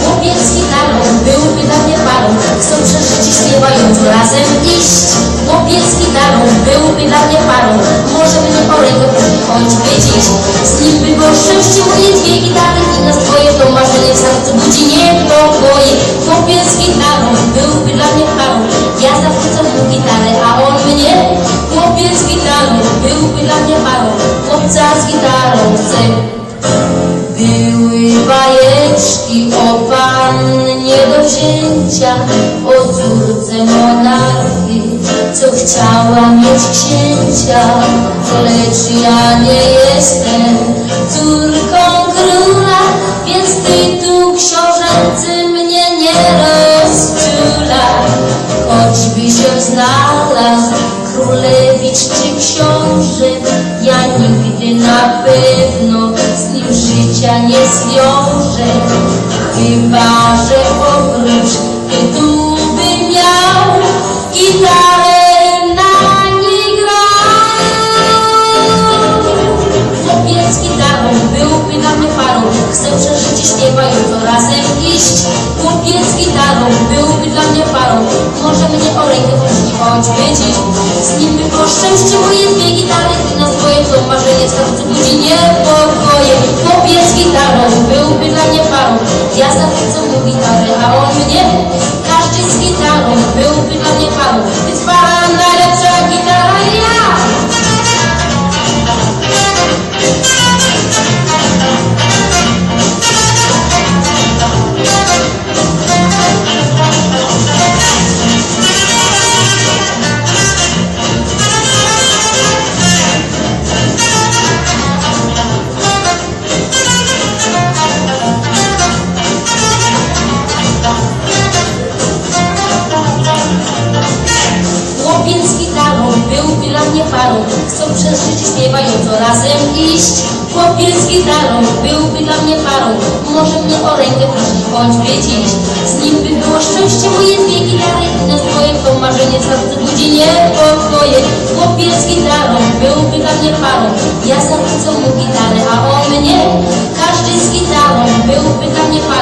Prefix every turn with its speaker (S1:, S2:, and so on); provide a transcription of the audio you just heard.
S1: Chłopiec z gitarą byłby dla mnie parą Chcą przeżyć i śpiewając razem iść. Chłopiec z gitarą byłby dla mnie parą Może mnie po rękę choćby dziś Z nim by było szczęście moje dwie gitary I nas dwoje to marzenie w sercu budzi niepokoje Chłopiec z gitarą byłby dla mnie parą Ja zachwycam mu gitarę, a on mnie. Chłopiec z gitarą byłby dla mnie parą Chłopca z gitarą chcę bajeczki o pannie do wzięcia, o córce monarchy, co chciała mieć księcia, lecz ja nie jestem córką króla, więc tytuł książęcy mnie nie rozczula. Choćby się znalazł królewicz czy książę, ja nigdy na pewno życia nie zwiążę. Chyba, że oprócz tytułu by miał gitarę na niej grał. Chłopiec byłby dla mnie parą. Chcę przeżyć i śpiewając razem iść. Chłopiec gitarą byłby dla mnie parą. Może mnie o rękę prosić choćby dziś Z nim by było 한번 보세요. Mnie parą Chcą przeżyć i śpiewając razem iść. Chłopiec z gitarą byłby dla mnie parą Może mnie o rękę prosić choćby dziś Z nim by było szczęście moje dwie gitary I na swoje to marzenie w sercu budzi niepokoje. Chłopiec z gitarą byłby dla mnie parą Ja zachwycę mu gitarę, a on mnie. Każdy z gitarą byłby dla mnie parą